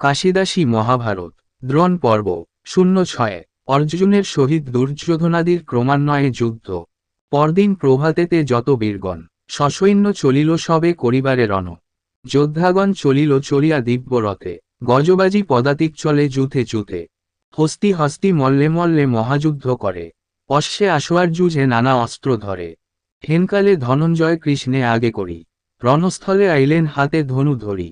কাশিদাসী মহাভারত, দ্রোণ পর্ব, শূন্য ছয়ে, অর্জুনের সহিত দুর্যোধনাদির ক্রমান্বয়ে যুদ্ধ। পরদিন প্রভাতেতে যত বীরগণ, সসৈন্য চলিল সবে করিবারে রণ। যোদ্ধাগণ চলিল চলিয়া দিব্যরথে, গজবাজি পদাতিক চলে যুথে যুথে। হস্তি হস্তি মল্লে মল্লে মহাযুদ্ধ করে, অশ্বে আসোয়ার যুঝে নানা অস্ত্র ধরে। হেনকালে ধনঞ্জয় কৃষ্ণে আগে করি, রণস্থলে আইলেন হাতে ধনু ধরি।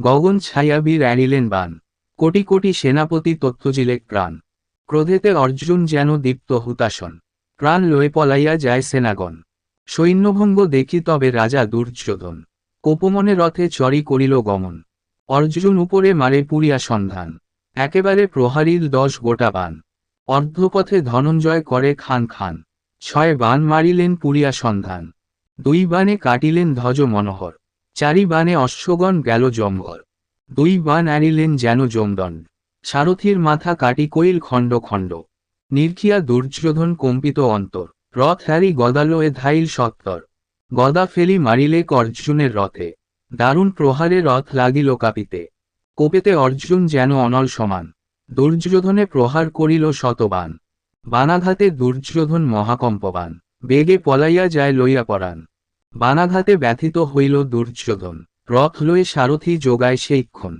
গগন ছায়া বীর এড়িলেন বান। কোটি কোটি সেনাপতি তত্ত্বজিলেক প্রাণ। ক্রোধেতে অর্জুন যেন দীপ্ত হুতাসন প্রাণ লয়ে পলাইয়া যায় সেনাগণ। সৈন্যভঙ্গ দেখি তবে রাজা দুর্যোধন। কোপমনে রথে চরি করিল গমন। অর্জুন উপরে মারে পুরিয়া সন্ধান। একেবারে প্রহারীর দশ গোটা বান। অর্ধপথে ধনঞ্জয় করে খান খান। ছয় বান মারিলেন পুরিয়া সন্ধান। দুই বানে কাটিলেন ধ্বজ মনোহর। চারি বানে অশ্বগণ গেল জম্বর দুই বান এড়িলেন যেন জমদণ্ড সারথীর মাথা কাটি কইল খণ্ড খণ্ড। নির্খিয়া দুর্যোধন কম্পিত অন্তর। রথ হ্যারি গদালয়ে ধাইল সত্তর। গদা ফেলি মারিলে অর্জুনের রথে। দারুণ প্রহারে রথ লাগিল কাপিতে। কোপেতে অর্জুন যেন অনল সমান। দুর্যোধনে প্রহার করিল শতবান। বানাঘাতে দুর্যোধন মহাকম্পবান। বেগে পলাইয়া যায় লইয়া পরাণ। বানাঘাতে ব্যথিত হইল দুর্যোধন। রথ লয়ে সারথি যোগায় সেইক্ষণ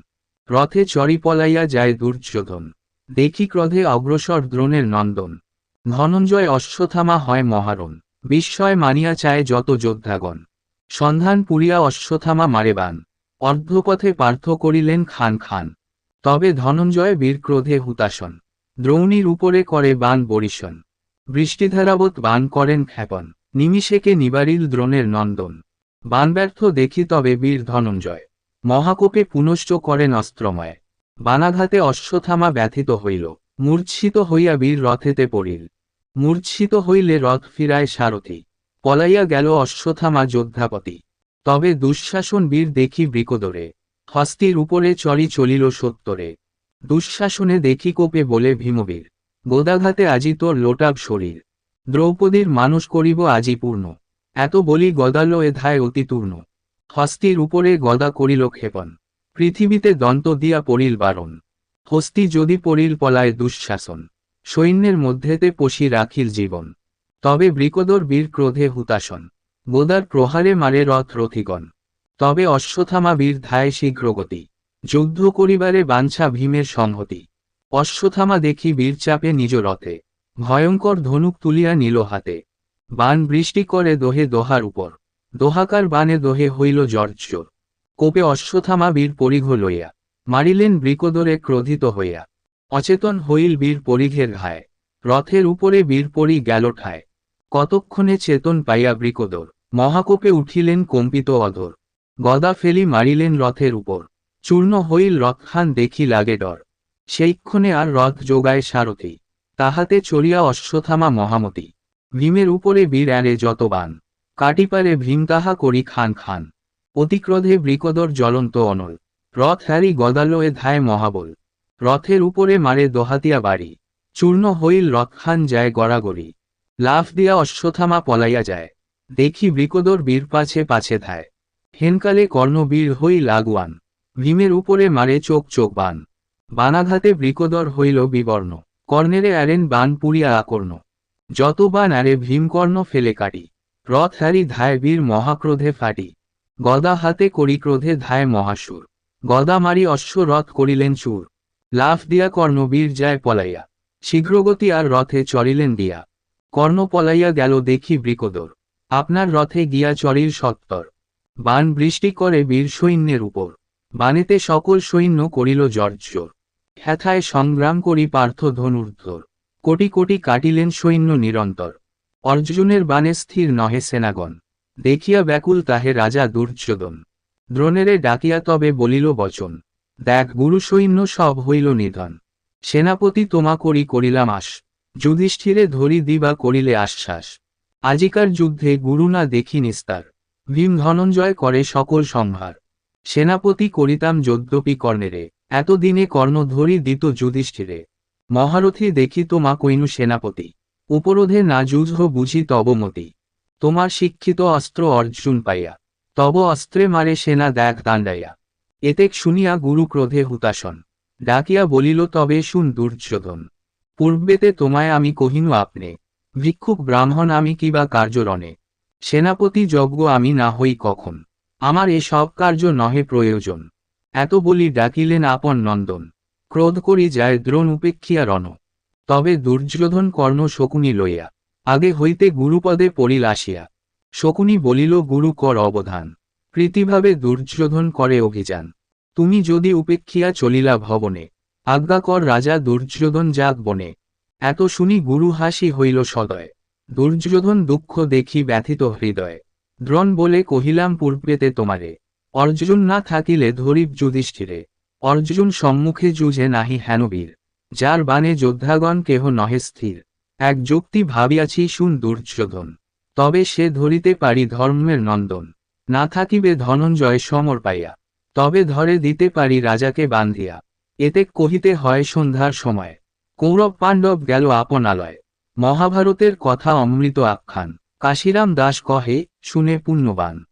রথে চরি পলাইয়া যায় দুর্যোধন। দেখি ক্রোধে অগ্রসর দ্রোণের নন্দন। ধনঞ্জয় অশ্বথামা হয় মহারণ। বিস্ময় মানিয়া চায় যত যোদ্ধাগণ। সন্ধান পুরিয়া অশ্বথামা মারে বান অর্ধপথে পার্থ করিলেন খান খান। তবে ধনঞ্জয় বীর ক্রোধে হুতাসন দ্রৌণীর উপরে করে বান বরিশন। বৃষ্টিধারাবত বান করেন ক্ষেপণ। নিমিষেকে নিবারিল দ্রোণের নন্দন। বান ব্যর্থ দেখি তবে বীর ধনঞ্জয়। মহাকোপে পুনশ্চ করেন অস্ত্রময় বানাঘাতে অশ্বথামা ব্যথিত হইল। মূর্ছিত হইয়া বীর রথেতে পড়িল। মূর্ছিত হইলে রথ ফিরায় সারথি। পলাইয়া গেল অশ্বথামা যোদ্ধাপতি। তবে দুঃশাসন বীর দেখি বৃকদরে। হস্তির উপরে চরি চলিল সত্তরে। দুঃশাসনে দেখি কোপে বলে ভীমবীর। গোদাঘাতে আজি তোর লোটাব শরীর। দ্রৌপদীর মানুষ করিব আজি পূর্ণ। এত বলি গদাল এ ধায় অতিতূর্ণ হস্তির উপরে গদা করিল ক্ষেপণ। পৃথিবীতে দন্ত দিয়া পড়িল বারণ। হস্তি যদি পড়িল পলায় দুঃশাসন। সৈন্যের মধ্যেতে পশি রাখিল জীবন। তবে বৃকদর বীর ক্রোধে হুতাসন গোদার প্রহারে মারে রথ রথিগণ। তবে অশ্বথামা বীর ধায় শীঘ্রগতি। যুদ্ধ করিবারে বাঞ্ছা ভীমের সংহতি। অশ্বথামা দেখি বীর চাপে নিজ রথে। ভয়ঙ্কর ধনুক তুলিয়া নিল হাতে। বান বৃষ্টি করে দোহে দোহার উপর। দোহাকার বানে দোহে হইল জর্জর কোপে অশ্বথামা বীর পরিঘ লইয়া। মারিলেন বৃকদরে ক্রোধিত হইয়া। অচেতন হইল বীর পরিঘের ঘায়। রথের উপরে বীর পরি গেল ঠায়। কতক্ষণে চেতন পাইয়া বৃকদর। মহাকোপে উঠিলেন কম্পিত অধর। গদা ফেলি মারিলেন রথের উপর। চূর্ণ হইল রথখান দেখি লাগে ডর। সেইক্ষণে আর রথ যোগায় সারথি। তাহাতে চড়িয়া অশ্বথামা মহামতি। ভীমের উপরে বীর এড়ে যত বান কাটিপারে ভীম তাহা করি খান খান। অতিক্রোধে বৃকদর জ্বলন্ত অনল, রথ হ্যারি গদালয়ে ধায় মহাবল। রথের উপরে মারে দোহাতিয়া বাড়ি, চূর্ণ হইল রথখান যায় গড়াগড়ি। লাফ দিয়া অশ্বথামা পলাইয়া যায়, দেখি বৃকদর বীর পাছে পাছে ধায়। হেনকালে কর্ণবীর হইল আগুয়ান ভীমের উপরে মারে চোখ চোখ বান। বানাঘাতে বৃকদর হইল বিবর্ণ। কর্ণেরে অ্যারেন বান পুরিয়া আকর্ণ। যত বান আরে ভীমকর্ণ ফেলে কাটি, রথ হারি ধায় বীর মহাক্রোধে ফাটি। গদা হাতে করি ক্রোধে ধায় মহাসুর। গদা মারি অশ্ব রথ করিলেন চুর লাফ দিয়া কর্ণবীর যায় পলাইয়া। শীঘ্রগতি আর রথে চড়িলেন দিয়া কর্ণ পলাইয়া গেল দেখি বৃকদর। আপনার রথে গিয়া চরিল সত্তর। বান বৃষ্টি করে বীর সৈন্যের উপর। বানেতে সকল সৈন্য করিল জর্জর হ্যাথায় সংগ্রাম করি পার্থ ধনুর্ধর। কোটি কোটি কাটিলেন সৈন্য নিরন্তর। অর্জুনের বানে স্থির নহে সেনাগণ। দেখিয়া ব্যাকুল তাহে রাজা দুর্যোধন। দ্রোণেরে ডাকিয়া তবে বলিল, বচন, দেখ গুরু সৈন্য সব হইল নিধন। সেনাপতি তোমা করি করিলাম আস যুধিষ্ঠিরে ধরি দিবা করিলে আশ্বাস। আজিকার যুদ্ধে গুরু না দেখি নিস্তার। ভীম ধনঞ্জয় করে সকল সংহার। সেনাপতি করিতাম যদ্যপি কর্ণেরে। এতদিনে কর্ণ ধরি দিত যুধিষ্ঠিরে। মহারথী দেখি তোমা কইনু সেনাপতি। উপরোধে না যুঝ বুঝি তবমতি তোমার শিক্ষিত অস্ত্র অর্জুন পাইয়া। তব অস্ত্রে মারে সেনা দেখ দাণ্ডাইয়া। এতেক শুনিয়া গুরু ক্রোধে হুতাসন ডাকিয়া বলিল, তবে শুন দুর্যোধন। পূর্বেতে তোমায় আমি কহিনু আপনে। ভিক্ষুক ব্রাহ্মণ আমি কিবা কার্যরণে? সেনাপতি যজ্ঞ আমি না হই কখন? আমার এ সব কার্য নহে প্রয়োজন। এত বলি ডাকিলেন আপন নন্দন। ক্রোধ করি যায় দ্রোণ উপেক্ষিয়া রণ। তবে দুর্যোধন কর্ণ শকুনি লইয়া, আগে হইতে গুরুপদে পড়িল আসিয়া। শকুনি বলিল, গুরু, কর অবধান। প্রীতিভাবে দুর্যোধন করে অভিযান। তুমি যদি উপেক্ষিয়া চলিলা ভবনে, আজ্ঞা কর রাজা দুর্যোধন যাক বনে এত শুনি গুরু হাসি হইল সদয়। দুর্যোধন দুঃখ দেখি ব্যথিত হৃদয়। দ্রোণ বলে কহিলাম, পূর্বেতে তোমারে অর্জুন না থাকিলে ধরিব যুধিষ্ঠিরে। অর্জুন সম্মুখে যুঝে নাহি হেনবীর, যার বানে যোদ্ধাগণ কেহ নহে স্থির। এক যুক্তি ভাবিয়াছি শুন দুর্যোধন, তবে সে ধরিতে পারি ধর্মের নন্দন। না থাকিবে ধনঞ্জয় সমর পাইয়া, তবে ধরে দিতে পারি রাজাকে বান্ধিয়া। এতে কহিতে হয় সন্ধ্যার সময়, কৌরব পাণ্ডব গেল আপনালয়। মহাভারতের কথা অমৃত আখ্যান। কাশিরাম দাস কহে, শুনে পুণ্যবান।